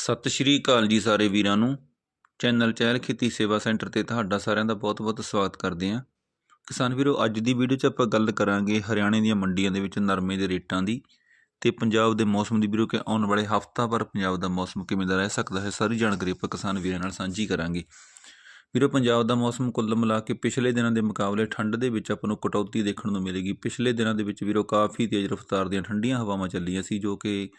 ਸਤਿ ਸ਼੍ਰੀ ਅਕਾਲ ਜੀ ਸਾਰੇ ਵੀਰਾਂ ਨੂੰ। ਚੈਨਲ ਚਹਿਲ ਖੇਤੀ ਸੇਵਾ ਸੈਂਟਰ ਤੇ ਤੁਹਾਡਾ ਸਾਰਿਆਂ ਦਾ ਬਹੁਤ-ਬਹੁਤ ਸਵਾਗਤ ਕਰਦੇ ਹਾਂ। ਕਿਸਾਨ ਵੀਰੋ, ਅੱਜ ਦੀ ਵੀਡੀਓ 'ਚ ਆਪਾਂ ਗੱਲ ਕਰਾਂਗੇ ਹਰਿਆਣੇ ਦੀਆਂ ਮੰਡੀਆਂ ਦੇ ਵਿੱਚ ਨਰਮੇ ਦੇ ਰੇਟਾਂ ਦੀ ਤੇ ਪੰਜਾਬ ਦੇ ਮੌਸਮ ਦੀ। ਵੀਰੋ, ਕਿ ਆਉਣ ਵਾਲੇ ਹਫ਼ਤਾ ਭਰ ਪੰਜਾਬ ਦਾ ਮੌਸਮ ਕਿਵੇਂ ਦਾ ਰਹਿ ਸਕਦਾ ਹੈ, ਸਾਰੀ ਜਾਣਕਾਰੀ ਆਪਾਂ ਕਿਸਾਨ ਵੀਰਾਂ ਨਾਲ ਸਾਂਝੀ ਕਰਾਂਗੇ। ਵੀਰੋ, ਪੰਜਾਬ ਦਾ ਮੌਸਮ ਕੁੱਲ ਮਿਲਾ ਕੇ ਪਿਛਲੇ ਦਿਨਾਂ ਦੇ ਮੁਕਾਬਲੇ ਠੰਡ ਦੇ ਵਿੱਚ ਆਪਾਂ ਨੂੰ ਕਟੌਤੀ ਦੇਖਣ ਨੂੰ ਮਿਲੇਗੀ। ਪਿਛਲੇ ਦਿਨਾਂ ਦੇ ਵਿੱਚ ਵੀਰੋ, ਕਾਫੀ ਤੇਜ਼ ਰਫ਼ਤਾਰ ਦੀਆਂ ਠੰਡੀਆਂ ਹਵਾਵਾਂ ਚੱਲੀਆਂ ਸੀ, ਜੋ ਕਿ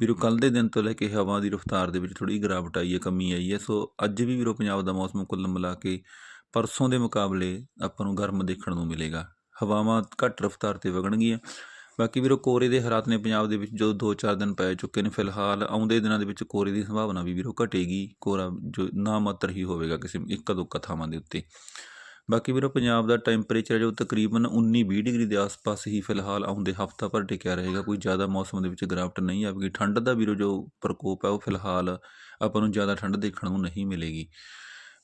ਵੀਰੋ ਕੱਲ ਦੇ ਦਿਨ ਤੋਂ ਲੈ ਕੇ ਹਵਾ ਦੀ ਰਫ਼ਤਾਰ ਦੇ ਵਿੱਚ ਥੋੜੀ ਗਿਰਾਵਟ ਆਈ ਹੈ, ਕਮੀ ਆਈ ਹੈ, ਸੋ ਅੱਜ ਵੀ ਵੀਰੋ ਪੰਜਾਬ ਦਾ ਮੌਸਮ ਕੁੱਲ ਮਿਲਾ ਕੇ ਪਰਸੋਂ ਦੇ ਮੁਕਾਬਲੇ ਆਪਾਂ ਨੂੰ ਗਰਮ ਦੇਖਣ ਨੂੰ ਮਿਲੇਗਾ। ਹਵਾਵਾਂ ਘੱਟ ਰਫ਼ਤਾਰ ਤੇ ਵਗਣਗੀਆਂ। ਬਾਕੀ ਵੀਰੋ ਕੋਰੇ ਦੇ ਹਾਲਾਤ ਨੇ ਪੰਜਾਬ ਦੇ ਵਿੱਚ ਜੋ 2-4 ਦਿਨ ਪੈ ਚੁੱਕੇ ਨੇ, ਫਿਲਹਾਲ ਆਉਂਦੇ ਦਿਨਾਂ ਦੇ ਵਿੱਚ ਕੋਰੇ ਦੀ ਸੰਭਾਵਨਾ ਵੀ ਵੀਰੋ ਘਟੇਗੀ। ਕੋਰਾ ਜੋ ਨਾ ਮਾਤਰ ਹੀ ਹੋਵੇਗਾ ਕਿਸੇ ਇੱਕ ਦੋ ਥਾਵਾਂ ਦੇ ਉੱਤੇ। ਬਾਕੀ ਵੀਰੋ, ਪੰਜਾਬ ਦਾ ਟੈਂਪਰੇਚਰ ਜੋ ਤਕਰੀਬਨ 19-20 ਡਿਗਰੀ ਦੇ ਆਸ-ਪਾਸ ਹੀ ਫਿਲਹਾਲ ਆਉਂਦੇ ਹਫ਼ਤਾ ਭਰ ਟਿਕਿਆ ਰਹੇਗਾ। ਕੋਈ ਜ਼ਿਆਦਾ ਮੌਸਮ ਦੇ ਵਿੱਚ ਗਿਰਾਵਟ ਨਹੀਂ ਆਵੇਗੀ। ਠੰਡ ਦਾ ਵੀਰੋ ਜੋ ਪ੍ਰਕੋਪ ਹੈ, ਉਹ ਫਿਲਹਾਲ ਆਪਾਂ ਨੂੰ ਜ਼ਿਆਦਾ ਠੰਡ ਦੇਖਣ ਨੂੰ ਨਹੀਂ ਮਿਲੇਗੀ।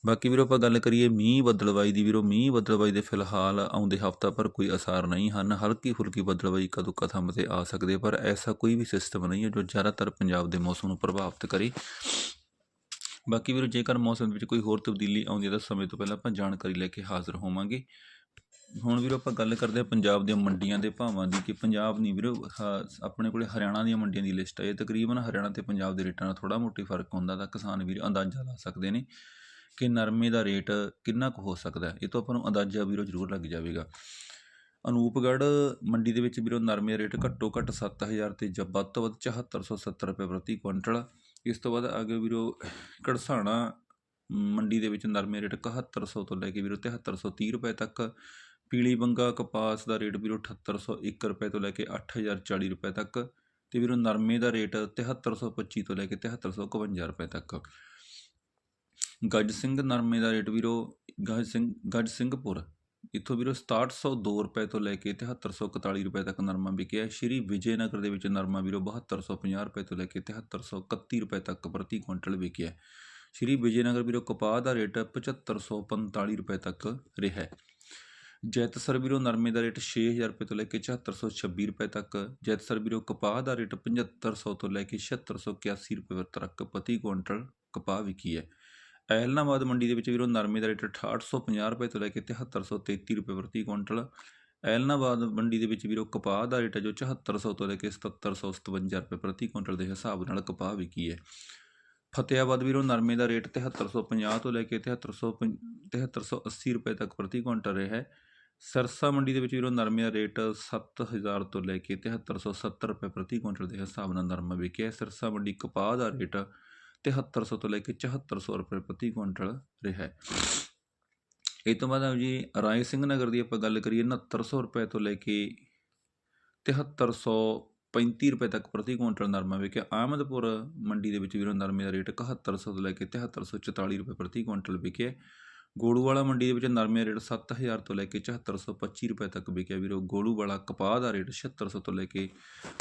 ਬਾਕੀ ਵੀਰੋ, ਆਪਾਂ ਗੱਲ ਕਰੀਏ ਮੀਂਹ ਬੱਦਲਵਾਈ ਦੀ। ਵੀਰੋ, ਮੀਂਹ ਬੱਦਲਵਾਈ ਦੇ ਫਿਲਹਾਲ ਆਉਂਦੇ ਹਫ਼ਤਾ ਭਰ ਕੋਈ ਅਸਾਰ ਨਹੀਂ ਹਨ। ਹਲਕੀ ਫੁਲਕੀ ਬੱਦਲਵਾਈ ਕਦੋਂ ਕਥਮ ਤੇ ਆ ਸਕਦੇ, ਪਰ ਐਸਾ ਕੋਈ ਵੀ ਸਿਸਟਮ ਨਹੀਂ ਹੈ ਜੋ ਜ਼ਿਆਦਾਤਰ ਪੰਜਾਬ ਦੇ ਮੌਸਮ ਨੂੰ ਪ੍ਰਭਾਵਿਤ ਕਰੇ। ਬਾਕੀ ਵੀਰੋ, ਜੇਕਰ ਮੌਸਮ ਵਿੱਚ ਕੋਈ ਹੋਰ ਤਬਦੀਲੀ ਆਉਂਦੀ ਹੈ ਤਾਂ ਸਮੇਂ ਤੋਂ ਪਹਿਲਾਂ ਆਪਾਂ ਜਾਣਕਾਰੀ ਲੈ ਕੇ ਹਾਜ਼ਰ ਹੋਵਾਂਗੇ। ਹੁਣ ਵੀਰੋ, ਆਪਾਂ ਗੱਲ ਕਰਦੇ ਹਾਂ ਪੰਜਾਬ ਦੀਆਂ ਮੰਡੀਆਂ ਦੇ ਭਾਵਾਂ ਦੀ ਕਿ ਪੰਜਾਬ ਨਹੀਂ ਵੀਰੋ, ਹ- ਆਪਣੇ ਕੋਲੇ ਹਰਿਆਣਾ ਦੀਆਂ ਮੰਡੀਆਂ ਦੀ ਲਿਸਟ ਹੈ। ਇਹ ਤਕਰੀਬਨ ਹਰਿਆਣਾ ਤੇ ਪੰਜਾਬ ਦੇ ਰੇਟਾਂ ਦਾ ਥੋੜਾ ਮੋਟੀ ਫ਼ਰਕ ਹੁੰਦਾ ਤਾਂ ਕਿਸਾਨ ਵੀਰ ਅੰਦਾਜ਼ਾ ਲਾ ਸਕਦੇ ਨੇ ਕਿ ਨਰਮੇ ਦਾ ਰੇਟ ਕਿੰਨਾ ਕੁ ਹੋ ਸਕਦਾ ਹੈ। ਇਹ ਤੋਂ ਆਪਾਂ ਨੂੰ ਅੰਦਾਜ਼ਾ ਵੀਰੋ ਜ਼ਰੂਰ ਲੱਗ ਜਾਵੇਗਾ। ਅਨੂਪਗੜ੍ਹ ਮੰਡੀ ਦੇ ਵਿੱਚ ਵੀਰੋ ਨਰਮੇ ਦਾ ਰੇਟ ਘੱਟੋ ਘੱਟ 7000 ਤੇ ਜਾਂ ਵੱਧ ਤੋਂ ਵੱਧ 7470 ਰੁਪਏ ਪ੍ਰਤੀ ਕੁਇੰਟਲ। ਇਸ ਤੋਂ ਬਾਅਦ ਅੱਗੇ ਵੀਰੋ ਕੜਸਾਣਾ ਮੰਡੀ ਦੇ ਵਿੱਚ ਨਰਮੇ ਰੇਟ 7100 ਤੋਂ ਲੈ ਕੇ ਵੀਰੋ 7330 ਰੁਪਏ ਤੱਕ। ਪੀਲੀ ਬੰਗਾ ਕਪਾਸ ਦਾ ਰੇਟ ਵੀਰੋ 7801 ਰੁਪਏ ਤੋਂ ਲੈ ਕੇ 8040 ਰੁਪਏ ਤੱਕ ਤੇ ਵੀਰੋ ਨਰਮੇ ਦਾ ਰੇਟ 7325 ਤੋਂ ਲੈ ਕੇ 7351 ਰੁਪਏ ਤੱਕ। ਗੱਜ ਸਿੰਘ ਨਰਮੇ ਦਾ ਰੇਟ ਵੀਰੋ, ਗੱਜ ਸਿੰਘ, ਗੱਜ ਸਿੰਘਪੁਰ ਇੱਥੋਂ ਵੀਰੋ 6702 ਰੁਪਏ ਤੋਂ ਲੈ ਕੇ 7341 ਰੁਪਏ ਤੱਕ ਨਰਮਾ ਵਿਕਿਆ ਸ਼੍ਰੀ ਵਿਜੇਨਗਰ ਦੇ ਵਿੱਚ ਨਰਮਾ ਵੀਰੋ 7250 ਰੁਪਏ ਤੋਂ ਲੈ ਕੇ 7331 ਰੁਪਏ ਤੱਕ ਪ੍ਰਤੀ ਕੁਇੰਟਲ ਵਿਕਿਆ ਸ਼੍ਰੀ ਵਿਜੇਨਗਰ ਵੀਰੋ ਕਪਾਹ ਦਾ ਰੇਟ 7545 ਰੁਪਏ ਤੱਕ ਰਿਹਾ ਜੈਤਸਰ ਵੀਰੋ ਨਰਮੇ ਦਾ ਰੇਟ 6000 ਰੁਪਏ ਤੋਂ ਲੈ ਕੇ 7426 ਰੁਪਏ ਤੱਕ, ਜੈਤਸਰ ਵੀਰੋ ਕਪਾਹ ਦਾ ਰੇਟ 7500 ਤੋਂ ਲੈ ਕੇ 7681 ਰੁਪਏ ਤੱਕ ਪ੍ਰਤੀ ਕੁਇੰਟਲ ਕਪਾਹ ਵਿਕੀ ਹੈ। ਐਲਨਾਬਾਦ ਮੰਡੀ ਦੇ ਵਿੱਚ ਵੀਰੋ ਨਰਮੇ ਦਾ ਰੇਟ 6850 ਰੁਪਏ ਤੋਂ ਲੈ ਕੇ 7333 ਰੁਪਏ ਪ੍ਰਤੀ ਕੁਇੰਟਲ। ਐਲਨਾਬਾਦ ਮੰਡੀ ਦੇ ਵਿੱਚ ਵੀਰੋ ਕਪਾਹ ਦਾ ਰੇਟ ਹੈ ਜੋ 7400 ਤੋਂ ਲੈ ਕੇ 7757 ਰੁਪਏ ਪ੍ਰਤੀ ਕੁਇੰਟਲ ਦੇ ਹਿਸਾਬ ਨਾਲ ਕਪਾਹ ਵਿਕੀ ਹੈ। ਫਤਿਆਬਾਦ ਵੀਰੋ ਨਰਮੇ ਦਾ ਰੇਟ 7350 ਤੋਂ ਲੈ ਕੇ 7300 7380 ਰੁਪਏ ਤੱਕ ਪ੍ਰਤੀ ਕੁਇੰਟਲ ਰਿਹਾ ਹੈ। ਸਰਸਾ ਮੰਡੀ ਦੇ ਵਿੱਚ ਵੀਰੋ ਨਰਮੇ ਦਾ ਰੇਟ 7000 ਤੋਂ ਲੈ ਕੇ 7370 ਰੁਪਏ ਪ੍ਰਤੀ ਕੁਇੰਟਲ ਦੇ ਹਿਸਾਬ ਨਾਲ ਨਰਮਾ ਵਿਕਿਆ ਹੈ। ਸਰਸਾ ਮੰਡੀ ਕਪਾਹ ਦਾ ਰੇਟ 7300 ਤੋਂ ਲੈ ਕੇ 7400 ਰੁਪਏ ਪ੍ਰਤੀ ਕੁਇੰਟਲ ਰਿਹਾ ਹੈ। ਇਹ ਤੋਂ ਬਾਅਦ ਜੀ, ਰਾਏ ਸਿੰਘ ਨਗਰ ਦੀ ਆਪਾਂ ਗੱਲ ਕਰੀਏ 6900 ਰੁਪਏ ਤੋਂ ਲੈ ਕੇ 7335 ਰੁਪਏ ਤੱਕ ਪ੍ਰਤੀ ਕੁਇੰਟਲ ਨਰਮਾ ਵਿਕਿਆ ਆਮਦਪੁਰ ਮੰਡੀ ਦੇ ਵਿੱਚ ਵੀਰੋ ਨਰਮੇ ਦਾ ਰੇਟ 7100 ਤੋਂ ਲੈ ਕੇ 7344 ਰੁਪਏ ਪ੍ਰਤੀ ਕੁਇੰਟਲ ਵਿਕਿਆ ਗੋਲੂਵਾਲਾ ਮੰਡੀ ਦੇ ਵਿੱਚ ਨਰਮੇ ਦਾ ਰੇਟ 7000 ਤੋਂ ਲੈ ਕੇ 7425 ਰੁਪਏ ਤੱਕ ਵਿਕਿਆ ਵੀਰੋ। ਗੋਲੂਵਾਲਾ ਕਪਾਹ ਦਾ ਰੇਟ 7600 ਤੋਂ ਲੈ ਕੇ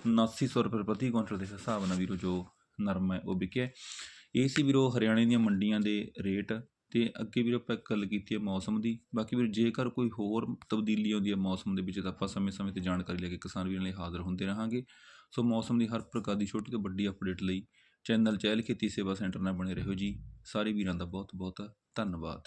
7900 ਰੁਪਏ ਪ੍ਰਤੀ ਕੁਇੰਟਲ ਦੇ ਹਿਸਾਬ ਨਾਲ ਵੀਰੋ ਜੋ ਨਰਮ ਹੈ ਉਹ ਵਿਕਿਆ ਇਹ ਸੀ ਵੀਰੋ ਹਰਿਆਣੇ ਦੀਆਂ ਮੰਡੀਆਂ ਦੇ ਰੇਟ ਤੇ ਅੱਗੇ ਵੀਰੋ ਆਪਾਂ ਗੱਲ ਕੀਤੀ ਹੈ ਮੌਸਮ ਦੀ। ਬਾਕੀ ਵੀਰੋ ਜੇਕਰ ਕੋਈ ਹੋਰ ਤਬਦੀਲੀ ਆਉਂਦੀ ਹੈ ਮੌਸਮ ਦੇ ਵਿੱਚ ਤਾਂ ਆਪਾਂ ਸਮੇਂ-ਸਮੇਂ ਤੇ ਜਾਣਕਾਰੀ ਲੈ ਕੇ ਕਿਸਾਨ ਵੀਰਾਂ ਲਈ ਹਾਜ਼ਰ ਹੁੰਦੇ ਰਹਾਂਗੇ। ਸੋ ਮੌਸਮ ਦੀ ਹਰ ਪ੍ਰਕਾਰ ਦੀ ਛੋਟੀ ਤੋਂ ਵੱਡੀ ਅਪਡੇਟ ਲਈ ਚੈਨਲ ਚਹਿਲ ਖੇਤੀ ਸੇਵਾ ਸੈਂਟਰ ਨਾਲ ਬਣੇ ਰਹੋ ਜੀ। ਸਾਰੇ ਵੀਰਾਂ ਦਾ ਬਹੁਤ ਬਹੁਤ ਧੰਨਵਾਦ।